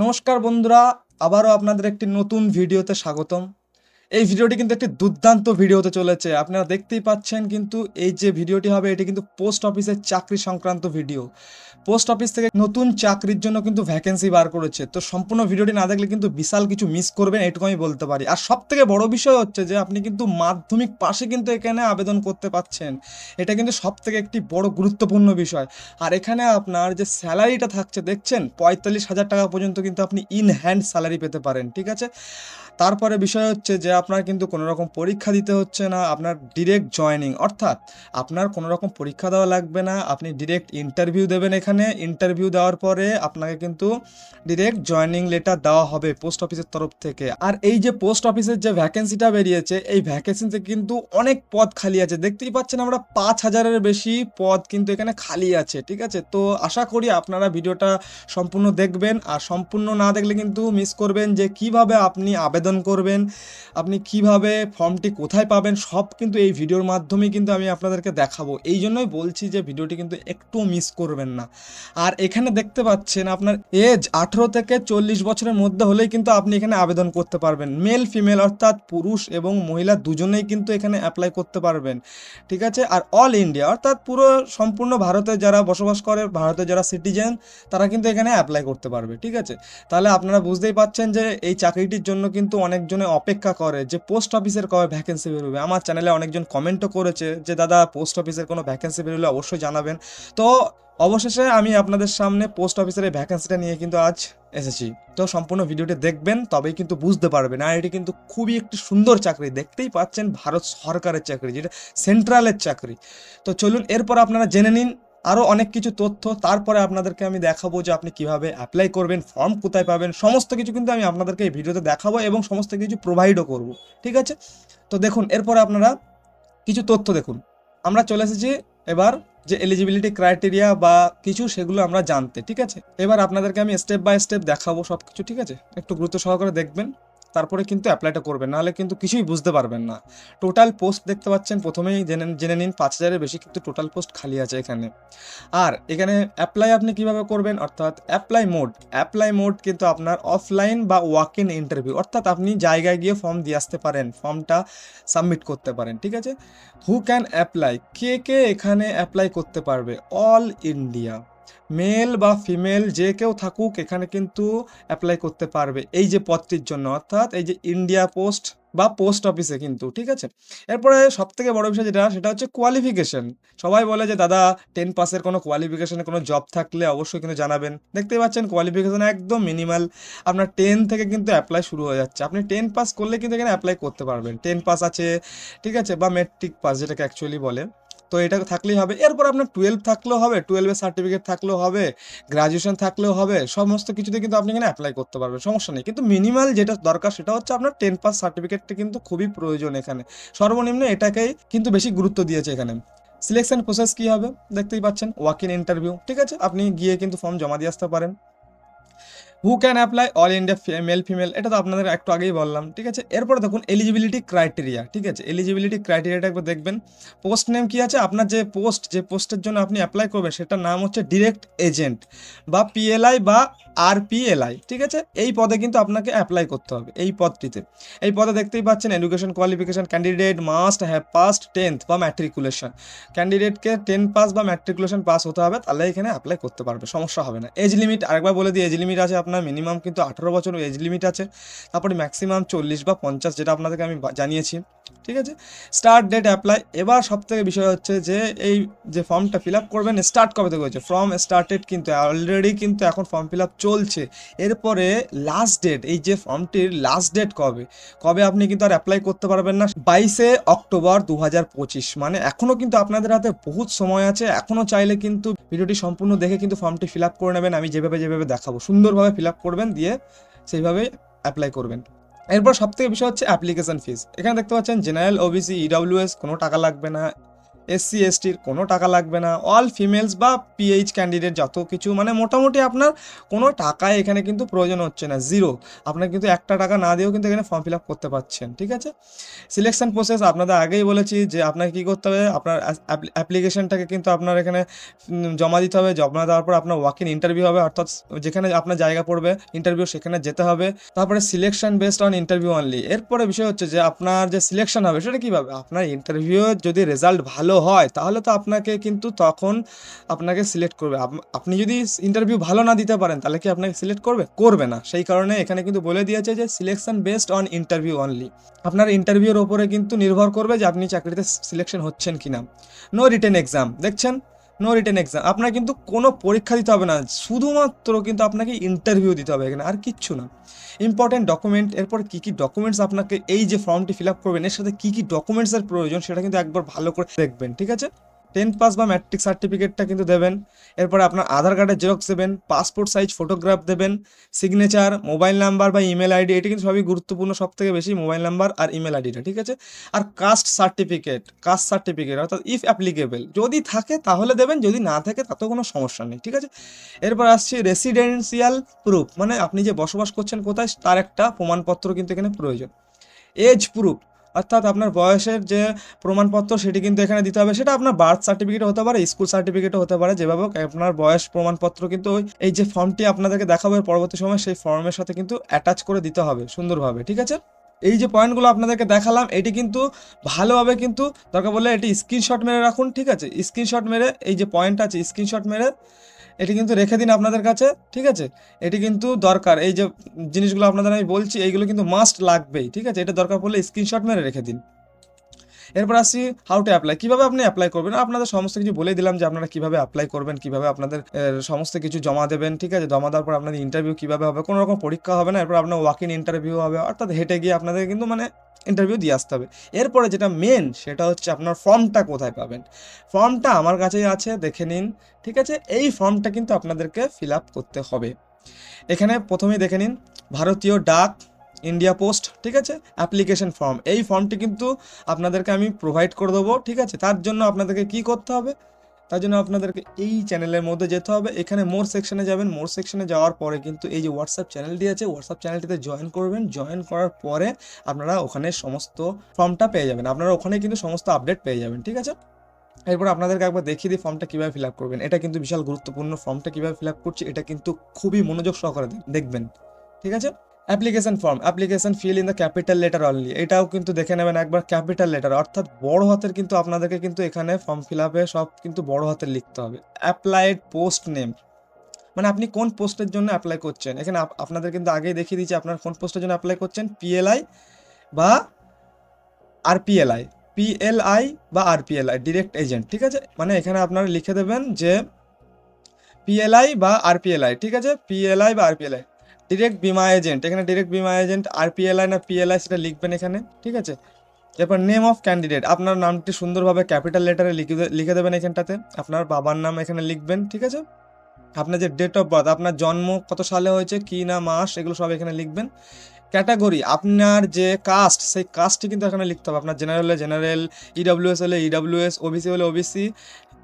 নমস্কার বন্ধুরা আবারও আপনাদের একটি নতুন ভিডিওতে স্বাগতম। এই ভিডিওটি কিন্তু একটি দুর্দান্ত ভিডিও হতে চলেছে। আপনারা দেখতেই পাচ্ছেন কিন্তু এই যে ভিডিওটি হবে, এটি কিন্তু পোস্ট অফিসের চাকরি সংক্রান্ত ভিডিও। পোস্ট অফিস থেকে নতুন চাকরির জন্য কিন্তু ভ্যাকেন্সি বার করেছে। তো সম্পূর্ণ ভিডিওটি না দেখলে কিন্তু বিশাল কিছু মিস করবেন, এটুকু আমি বলতে পারি। আর সব থেকে বড় বিষয় হচ্ছে যে, আপনি কিন্তু মাধ্যমিক পাশে কিন্তু এখানে আবেদন করতে পাচ্ছেন। এটা কিন্তু সব থেকে একটি বড় গুরুত্বপূর্ণ বিষয়। আর এখানে আপনার যে স্যালারিটা থাকছে, দেখছেন? পঁয়তাল্লিশ হাজার টাকা পর্যন্ত কিন্তু আপনি ইন হ্যান্ড স্যালারি পেতে পারেন, ঠিক আছে? তারপরে বিষয় হচ্ছে যে আপনার কিন্তু কোনো রকম পরীক্ষা দিতে হচ্ছে না, আপনার ডিরেক্ট জয়নিং অর্থাৎ আপনার কোনো রকম পরীক্ষা দেওয়া লাগবে না, আপনি ডিরেক্ট ইন্টারভিউ দেবেন এখানে ইন্টারভিউ দেওয়ার পরে আপনাকে কিন্তু ডিরেক্ট জয়নিং লেটার দেওয়া হবে পোস্ট অফিসের তরফ থেকে। আর এই যে পোস্ট অফিসের যে ভ্যাকেন্সিটা বেরিয়েছে, এই ভ্যাকেন্সিতে কিন্তু অনেক পদ খালি আছে। দেখতেই পাচ্ছেন আমরা পাঁচ হাজারের বেশি পদ কিন্তু এখানে খালি আছে, ঠিক আছে? তো আশা করি আপনারা ভিডিওটা সম্পূর্ণ দেখবেন, আর সম্পূর্ণ না দেখলে কিন্তু মিস করবেন যে কীভাবে আপনি আবেদন করবেন। আপনি কীভাবে ফর্মটি কোথায় পাবেন, সব কিন্তু এই ভিডিওর মাধ্যমে কিন্তু আমি আপনাদেরকে দেখাবো। এই জন্যই বলছি যে ভিডিওটি কিন্তু একটু মিস করবেন না। আর এখানে দেখতে পাচ্ছেন আপনার এজ আঠেরো থেকে চল্লিশ বছরের মধ্যে হলেই কিন্তু আপনি এখানে আবেদন করতে পারবেন। মেল, ফিমেল অর্থাৎ পুরুষ এবং মহিলা দুজনেই কিন্তু এখানে অ্যাপ্লাই করতে পারবেন। ঠিক আছে? আর অল ইন্ডিয়া অর্থাৎ পুরো সম্পূর্ণ ভারতে যারা বসবাস করে ভারতের যারা সিটিজেন, তারা কিন্তু এখানে অ্যাপ্লাই করতে পারবে। ঠিক আছে? তাহলে আপনারা বুঝতেই পাচ্ছেন যে এই চাকরিটির জন্য কিন্তু অনেকজনে অপেক্ষা করে যে পোস্ট অফিসের কবে ভ্যাকেন্সি বেরোবে। আমার চ্যানেলে অনেকজন কমেন্টও করেছে যে, দাদা পোস্ট অফিসের কোনো ভ্যাকেন্সি বেরোলে অবশ্যই জানাবেন। তো অবশেষে আমি আপনাদের সামনে পোস্ট অফিসের এই ভ্যাকেন্সিটা নিয়ে কিন্তু আজ এসেছি। তো সম্পূর্ণ ভিডিওটি দেখবেন, তবেই কিন্তু বুঝতে পারবেন। আর এটি কিন্তু খুবই একটি সুন্দর চাকরি। দেখতেই পাচ্ছেন, ভারত সরকারের চাকরি, যেটা সেন্ট্রালের চাকরি। তো চলুন, এরপর আপনারা জেনে নিন আরও অনেক কিছু তথ্য। তারপরে আপনাদেরকে আমি দেখাবো যে আপনি কীভাবে অ্যাপ্লাই করবেন ফর্ম কোথায় পাবেন, সমস্ত কিছু কিন্তু আমি আপনাদেরকে এই ভিডিওতে দেখাবো এবং সমস্ত কিছু প্রোভাইডও করব। ঠিক আছে? তো দেখুন, এরপরে আপনারা কিছু তথ্য দেখুন। আমরা চলে এসেছি এবার যে এলিজিবিলিটি ক্রাইটেরিয়া বা কিছু সেগুলো আমরা জানতে। ঠিক আছে? এবার আপনাদেরকে আমি স্টেপ বাই স্টেপ দেখাবো সব কিছু ঠিক আছে? একটু গুরুত্ব সহকারে দেখবেন। তারপরে কিন্তু অ্যাপ্লাইটা করবেন। নাহলে কিন্তু কিছুই বুঝতে পারবেন না। টোটাল পোস্ট দেখতে পাচ্ছেন, প্রথমেই জেনে জেনে নিন, পাঁচ হাজারের বেশি কিন্তু টোটাল পোস্ট খালি আছে এখানে। আর এখানে অ্যাপ্লাই আপনি কীভাবে করবেন? অর্থাৎ অ্যাপ্লাই মোড অ্যাপ্লাই মোড কিন্তু আপনার অফলাইন বা ওয়াক ইন ইন্টারভিউ অর্থাৎ আপনি জায়গায় গিয়ে ফর্ম দিয়ে আসতে পারেন ফর্মটা সাবমিট করতে পারেন, ঠিক আছে? হু ক্যান অ্যাপ্লাই কে কে এখানে অ্যাপ্লাই করতে পারবে? অল ইন্ডিয়া মেল বা ফিমেল যে কেউ থাকুক, এখানে কিন্তু অ্যাপ্লাই করতে পারবে। এই যে পদটির জন্য, অর্থাৎ এই যে ইন্ডিয়া পোস্ট বা পোস্ট অফিসে কিন্তু, ঠিক আছে? এরপরে সব থেকে বড় বিষয় যেটা, সেটা হচ্ছে কোয়ালিফিকেশন সবাই বলে যে, দাদা টেন পাসের কোনো কোয়ালিফিকেশনে কোনো জব থাকলে অবশ্যই কিন্তু জানাবেন। দেখতেই পাচ্ছেন কোয়ালিফিকেশান একদম মিনিমাল আপনার টেন থেকে কিন্তু অ্যাপ্লাই শুরু হয়ে যাচ্ছে। আপনি টেন পাস করলে কিন্তু এখানে অ্যাপ্লাই করতে পারবেন। টেন পাস আছে, ঠিক আছে? বা মেট্রিক পাস যেটাকে অ্যাকচুয়ালি বলে। তো এটা থাকলেই হবে। এরপর আপনার টুয়েলভ থাকলেও হবে টুয়েলভের সার্টিফিকেট থাকলেও হবে গ্রাজুয়েশন থাকলেও হবে, সমস্ত কিছুতে কিন্তু আপনি এখানে অ্যাপ্লাই করতে পারবেন, সমস্যা নেই। কিন্তু মিনিমাল যেটা দরকার সেটা হচ্ছে আপনার টেন পাস সার্টিফিকেটটা কিন্তু খুবই প্রয়োজন এখানে। সর্বনিম্ন এটাকেই কিন্তু বেশি গুরুত্ব দিয়েছে এখানে। সিলেকশন প্রসেস কি হবে? দেখতেই পাচ্ছেন ওয়াক ইন ইন্টারভিউ ঠিক আছে? আপনি গিয়ে কিন্তু ফর্ম জমা দিয়ে আসতে পারেন। Who can apply all India male female এটা তো আপনাদের একটু আগেই বললাম, ঠিক আছে? এরপরে দেখুন এলিজিবিলিটি ক্রাইটেরিয়া ঠিক আছে? এলিজিবিলিটি ক্রাইটেরিয়াটা একবার দেখবেন। পোস্ট নেম কি আছে? আপনার যে পোস্ট যে পোস্টের জন্য আপনি অ্যাপ্লাই করবেন, সেটার নাম হচ্ছে ডিরেক্ট এজেন্ট বা পিএলআই বা আর পিএলআই ঠিক আছে? এই পদে কিন্তু আপনাকে অ্যাপ্লাই করতে হবে, এই পদটিতে। এই পদে দেখতেই পাচ্ছেন education qualification candidate must have passed tenth বা ম্যাট্রিকুলেশন ক্যান্ডিডেটকে টেন পাস বা ম্যাট্রিকুলেশন পাস হতে হবে, তাহলে এখানে অ্যাপ্লাই করতে পারবে, সমস্যা হবে না। এজ লিমিট আরেকবার বলে দিই এজ লিমিট আছে আপনার মিনিমাম কিন্তু আঠারো বছর এজ লিমিট আছে। তারপরে ম্যাক্সিমাম চল্লিশ বা পঞ্চাশ, যেটা আপনাদেরকে আমি জানিয়েছি। ঠিক আছে? স্টার্ট ডেট অ্যাপ্লাই এবার সব থেকে বিষয় হচ্ছে যে, এই যে ফর্মটা ফিল আপ করবেন স্টার্ট কবে থেকে হয়েছে? ফর্ম স্টার্টেড কিন্তু অলরেডি কিন্তু এখন ফর্ম ফিল আপ চলছে। এরপরে লাস্ট ডেট এই যে ফর্মটির লাস্ট ডেট কবে? কবে আপনি কিন্তু আর অ্যাপ্লাই করতে পারবেন না। বাইশে অক্টোবর দু হাজার পঁচিশ মানে এখনও কিন্তু আপনাদের হাতে বহুত সময় আছে। এখনও চাইলে কিন্তু ভিডিওটি সম্পূর্ণ দেখে কিন্তু ফর্মটি ফিল আপ করে নেবেন। আমি যেভাবে যেভাবে দেখাবো, সুন্দরভাবে ফিল আপ করবেন, দিয়ে সেইভাবে অ্যাপ্লাই করবেন। এরপর সব থেকে বিষয় হচ্ছে অ্যাপ্লিকেশন ফিস এখানে দেখতে পাচ্ছেন জেনারেল ওবিসি ইডাব্লিউএস কোনো টাকা লাগবে না। এসসি এসটির কোনো টাকা লাগবে না। অল ফিমেলস বা পিএইচ ক্যান্ডিডেট যত কিছু মানে মোটামুটি আপনার কোনো টাকায় এখানে কিন্তু প্রয়োজন হচ্ছে না জিরো আপনার কিন্তু একটা টাকা না দিয়েও কিন্তু এখানে ফর্ম ফিল আপ করতে পারছেন, ঠিক আছে? সিলেকশন প্রসেস আপনাদের আগেই বলেছি যে আপনাকে কী করতে হবে, আপনার অ্যাপ্লিকেশনটাকে কিন্তু আপনার এখানে জমা দিতে হবে। জমা দেওয়ার পর আপনার ওয়াক ইন ইন্টারভিউ হবে, অর্থাৎ যেখানে আপনার জায়গা পড়বে ইন্টারভিউ সেখানে যেতে হবে। তারপরে selection based on interview only এরপরে বিষয় হচ্ছে যে আপনার যে সিলেকশন হবে, সেটা কীভাবে? আপনার ইন্টারভিউ যদি রেজাল্ট ভালো হয়, তাহলে তো আপনাকে কিন্তু তখন আপনাকে সিলেক্ট করবে। আপ- আপনি যদি ইন্টারভিউ ভালো না দিতে পারেন, তাহলে কি আপনাকে সিলেক্ট করবে? করবে না। সেই কারণে এখানে কিন্তু বলে দিয়েছে যে selection based on interview only আপনার ইন্টারভিউর ওপরে কিন্তু নির্ভর করবে যে আপনি চাকরিতে সিলেকশন হচ্ছেন কিনা। নো রিটেন এক্সাম দেখছেন? নো রিটার্ন এক্সাম আপনার কিন্তু কোনো পরীক্ষা দিতে হবে না। শুধুমাত্র কিন্তু আপনাকে ইন্টারভিউ দিতে হবে এখানে। আর কিচ্ছু না। ইম্পর্টেন্ট ডকুমেন্ট এরপর কী কী ডকুমেন্টস আপনাকে এই যে ফর্মটি ফিল আপ করবেন, এর সাথে কী কী ডকুমেন্টসের প্রয়োজন, সেটা কিন্তু একবার ভালো করে দেখবেন, ঠিক আছে? টেন্থ পাস বা ম্যাট্রিক সার্টিফিকেটটা কিন্তু দেবেন। এরপরে আপনার আধার কার্ডের জেরক্স দেবেন পাসপোর্ট সাইজ ফটোগ্রাফ দেবেন সিগনেচার মোবাইল নাম্বার বা ইমেল আইডি এটি কিন্তু সবই গুরুত্বপূর্ণ সব থেকে বেশি মোবাইল নাম্বার আর ইমেল আইডিটা ঠিক আছে? আর কাস্ট সার্টিফিকেট কাস্ট সার্টিফিকেট অর্থাৎ ইফ অ্যাপ্লিকেবল যদি থাকে তাহলে দেবেন, যদি না থাকে তাতেও কোনো সমস্যা নেই, ঠিক আছে? এরপর আসছে রেসিডেন্সিয়াল প্রুফ মানে আপনি যে বসবাস করছেন কোথায়, তার একটা প্রমাণপত্র কিন্তু এখানে প্রয়োজন। এজ প্রুফ অর্থাৎ আপনার বয়সের যে প্রমাণপত্র সেটি কিন্তু এখানে দিতে হবে। সেটা আপনার বার্থ সার্টিফিকেট হতে পারে স্কুল সার্টিফিকেটও হতে পারে, যেভাবে আপনার বয়স প্রমাণপত্র কিন্তু এই যে ফর্মটি আপনাদেরকে দেখাবো পরবর্তী সময়, সেই ফর্মের সাথে কিন্তু অ্যাটাচ করে দিতে হবে সুন্দরভাবে, ঠিক আছে? এই যে পয়েন্টগুলো আপনাদেরকে দেখালাম, এটি কিন্তু ভালোভাবে কিন্তু, দরকার বললে এটি স্ক্রিনশট মেরে রাখুন, ঠিক আছে? স্ক্রিনশট মেরে, এই যে পয়েন্ট আছে স্ক্রিনশট মেরে এটি কিন্তু রেখে দিন আপনাদের কাছে, ঠিক আছে? এটি কিন্তু দরকার। এই যে জিনিসগুলো আপনাদের আমি বলছি, এইগুলো কিন্তু মাস্ট লাগবেই, ঠিক আছে? এটা দরকার পড়লে স্ক্রিনশট মেরে রেখে দিন। এরপর আসি হাউ টু অ্যাপ্লাই কীভাবে আপনি অ্যাপ্লাই করবেন? আপনাদের সমস্ত কিছু বলে দিলাম যে আপনারা কীভাবে অ্যাপ্লাই করবেন, কীভাবে আপনাদের সমস্ত কিছু জমা দেবেন, ঠিক আছে? জমা দেওয়ার পর আপনাদের ইন্টারভিউ কীভাবে হবে? কোনো রকম পরীক্ষা হবে না, এরপর আপনার ওয়াক ইন ইন্টারভিউ হবে, অর্থাৎ হেঁটে গিয়ে আপনাদের কিন্তু মানে ইন্টারভিউ দিয়ে আসতে হবে। এরপরে যেটা মেন সেটা হচ্ছে আপনার ফর্মটা কোথায় পাবেন? ফর্মটা আমার কাছেই আছে, দেখে নিন, ঠিক আছে? এই ফর্মটা কিন্তু আপনাদেরকে ফিল আপ করতে হবে। এখানে প্রথমেই দেখে নিন, ভারতীয় ডাক ইন্ডিয়া পোস্ট ঠিক আছে? অ্যাপ্লিকেশন ফর্ম এই ফর্মটি কিন্তু আপনাদেরকে আমি প্রোভাইড করে দেবো, ঠিক আছে? তার জন্য আপনাদেরকে কি করতে হবে? তার জন্য আপনাদেরকে এই চ্যানেলের মধ্যে যেতে হবে। এখানে মোর সেকশনে যাবেন। মোর সেকশনে যাওয়ার পরে কিন্তু এই যে হোয়াটসঅ্যাপ চ্যানেলটি আছে হোয়াটসঅ্যাপ চ্যানেলটিতে জয়েন করবেন। জয়েন করার পরে আপনারা ওখানে সমস্ত ফর্মটা পেয়ে যাবেন। আপনারা ওখানে কিন্তু সমস্ত আপডেট পেয়ে যাবেন, ঠিক আছে? এরপর আপনাদেরকে একবার দেখিয়ে দিই ফর্মটা কীভাবে ফিল আপ করবেন। এটা কিন্তু বিশাল গুরুত্বপূর্ণ ফর্মটা কীভাবে ফিল আপ করছি, এটা কিন্তু খুবই মনোযোগ সহকারে দেখবেন, ঠিক আছে? Application form application fill in the capital letter only এটাও কিন্তু দেখে নেবেন একবার ক্যাপিটাল লেটার অর্থাৎ বড় হাতের কিন্তু আপনাদেরকে কিন্তু এখানে ফর্ম ফিল আপে সব কিন্তু বড় হাতের লিখতে হবে। অ্যাপ্লাইড পোস্ট নেম মানে আপনি কোন পোস্টের জন্য অ্যাপ্লাই করছেন? এখানে আপ- আপনাদের কিন্তু আগেই দেখিয়ে দিচ্ছি আপনার কোন পোস্টের জন্য অ্যাপ্লাই করছেন? পিএলআই বা আরপিএলআই পিএলআই বা আরপিএলআই ডিরেক্ট এজেন্ট ঠিক আছে? মানে এখানে আপনারা লিখে দেবেন যে পিএলআই বা আরপিএলআই ঠিক আছে? পিএলআই বা আরপিএলআই ডিরেক্ট বিমা এজেন্ট এখানে ডিরেক্ট বিমা এজেন্ট আরপিএলআই না পিএলআই সেটা লিখবেন এখানে, ঠিক আছে? এরপর নেম অফ ক্যান্ডিডেট আপনার নামটি সুন্দরভাবে ক্যাপিটাল লেটারে লিখে লিখে দেবেন এখানটাতে, আপনার বাবার নাম এখানে লিখবেন, ঠিক আছে? আপনার যে ডেট অফ বার্থ আপনার জন্ম কত সালে হয়েছে, কি না, মাস, এগুলো সব এখানে লিখবেন। ক্যাটাগরি আপনার যে কাস্ট সেই কাস্টটি কিন্তু এখানে লিখতে হবে। আপনার জেনারেল হলে জেনারেল ইডাব্লিউএস হলে ইডাব্লিউএস ওবিসি হলে ওবিসি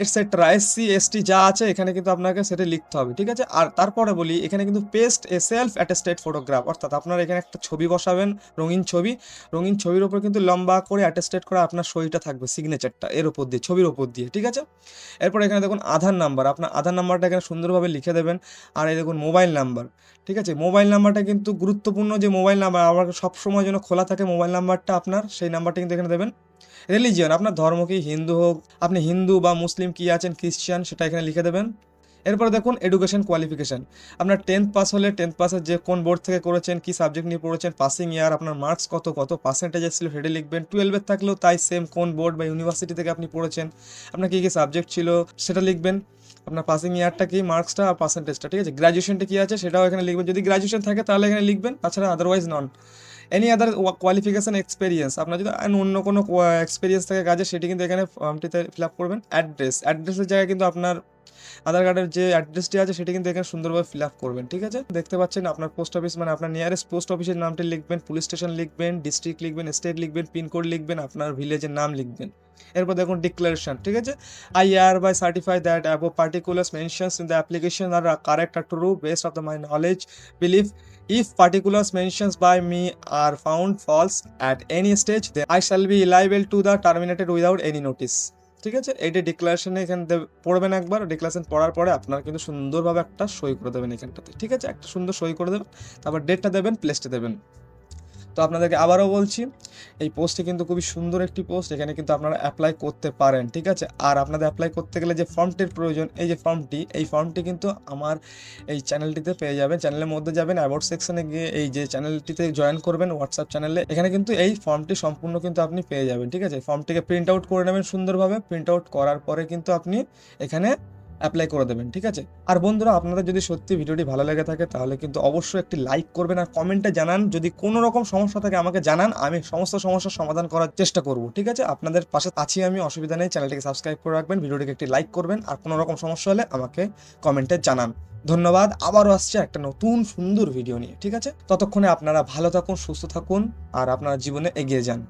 এটসেট্রা এসসি এসটি যা আছে, এখানে কিন্তু আপনাকে সেটা লিখতে হবে, ঠিক আছে? আর তারপরে বলি, এখানে কিন্তু paste a self attested photograph অর্থাৎ আপনার এখানে একটা ছবি বসাবেন, রঙিন ছবি। রঙিন ছবির ওপর কিন্তু লম্বা করে অ্যাটেস্টেড করা আপনার সইটা থাকবে সিগনেচারটা এর ওপর দিয়ে, ছবির ওপর দিয়ে, ঠিক আছে? এরপর এখানে দেখুন আধার নাম্বার আপনার আধার নাম্বারটা এখানে সুন্দরভাবে লিখে দেবেন। আর এই দেখুন মোবাইল নাম্বার ঠিক আছে? মোবাইল নাম্বারটা কিন্তু গুরুত্বপূর্ণ যে মোবাইল নাম্বার আমার সবসময় যেন খোলা থাকে মোবাইল নাম্বারটা আপনার, সেই নাম্বারটা কিন্তু এখানে দেবেন। রিলিজিয়ন আপনার ধর্ম কি হিন্দু হোক, আপনি হিন্দু বা মুসলিম কি আছেন, খ্রিস্টান, সেটা এখানে লিখে দেবেন। এরপরে দেখুন এডুকেশন কোয়ালিফিকেশন আপনার টেন্থ পাস হলে টেন্থ পাসের যে কোন বোর্ড থেকে করেছেন, কি সাবজেক্ট নিয়ে পড়েছেন পাসিং ইয়ার আপনার মার্কস কত কত পার্সেন্টেজ ছিল সেটা লিখবেন। টুয়েলভের থাকলেও তাই সেম কোন বোর্ড বা ইউনিভার্সিটি থেকে আপনি পড়েছেন, আপনার কী কী সাবজেক্ট ছিল, সেটা লিখবেন। আপনার পাসিং ইয়ারটা কি মার্কসটা আর পার্সেন্টেজটা ঠিক আছে? গ্র্যাজুয়েশনটা কি আছে, সেটাও এখানে লিখবেন। যদি গ্র্যাজুয়েশন থাকে তাহলে এখানে লিখবেন, তাছাড়া otherwise none any other qualification experience আপনার যদি অন্য কোনো এক্সপিরিয়েন্স থাকে কাজে সেটি কিন্তু এখানে ফর্মটিতে ফিল আপ করবেন। অ্যাড্রেস অ্যাড্রেসের জায়গায় কিন্তু আপনার আধার কার্ডের যে অ্যাড্রেসটি আছে, সেটি কিন্তু এখানে সুন্দরভাবে ফিল আপ করবেন, ঠিক আছে? দেখতে পাচ্ছেন আপনার পোস্ট অফিস মানে আপনার নিয়ারেস্ট পোস্ট অফিসের নামটি লিখবেন পুলিশ স্টেশন লিখবেন ডিস্ট্রিক্ট লিখবেন স্টেট লিখবেন পিনকোড লিখবেন, আপনার ভিলেজের নাম লিখবেন। এরপর দেখুন ডিক্লারেশন ঠিক আছে? I hereby certify that above particulars mentions in the application are correct are true best of the my knowledge believe if particulars mentions by me are found false at any stage then I shall be liable to the terminated without any notice. ঠিক আছে? এইটা ডিক্লারেশনে এখানে পড়বেন একবার declaration পড়ার পরে আপনারা কিন্তু সুন্দরভাবে একটা সই করে দেবেন এখানটাতে। ঠিক আছে? একটা সুন্দর সই করে দেবেন, তারপর ডেটটা দেবেন প্লেসটা দেবেন। তো আপনাদেরকে আবারও বলছি, এই পোস্টটি কিন্তু খুবই সুন্দর একটি পোস্ট এখানে কিন্তু আপনারা অ্যাপ্লাই করতে পারেন, ঠিক আছে? আর আপনাদের অ্যাপ্লাই করতে গেলে যে ফর্মটির প্রয়োজন, এই যে ফর্মটি এই ফর্মটি কিন্তু আমার এই চ্যানেলটিতে পেয়ে যাবেন চ্যানেলের মধ্যে যাবেন অ্যাবাউট সেকশনে গিয়ে এই যে চ্যানেলটিতে জয়েন করবেন হোয়াটসঅ্যাপ চ্যানেলে এখানে কিন্তু এই ফর্মটি সম্পূর্ণ কিন্তু আপনি পেয়ে যাবেন, ঠিক আছে? ফর্মটিকে প্রিন্ট আউট করে নেবেন সুন্দরভাবে প্রিন্ট আউট করার পরে কিন্তু আপনি এখানে অ্যাপ্লাই করে দেবেন, ঠিক আছে? আর বন্ধুরা, আপনাদের যদি সত্যি ভিডিওটি ভালো লেগে থাকে, তাহলে কিন্তু অবশ্যই একটি লাইক করবেন আর কমেন্টে জানান। যদি কোনো রকম সমস্যা থাকে, আমাকে জানান, আমি সমস্ত সমস্যার সমাধান করার চেষ্টা করব, ঠিক আছে? আপনাদের পাশে আছি আমি, অসুবিধা নেই, চ্যানেলটিকে সাবস্ক্রাইব করে রাখবেন, ভিডিওটিকে একটি লাইক করবেন, আর কোনো রকম সমস্যা হলে আমাকে কমেন্টে জানান। ধন্যবাদ, আবারও আসছে একটা নতুন সুন্দর ভিডিও নিয়ে, ঠিক আছে? ততক্ষণে আপনারা ভালো থাকুন, সুস্থ থাকুন, আর আপনার জীবনে এগিয়ে যান।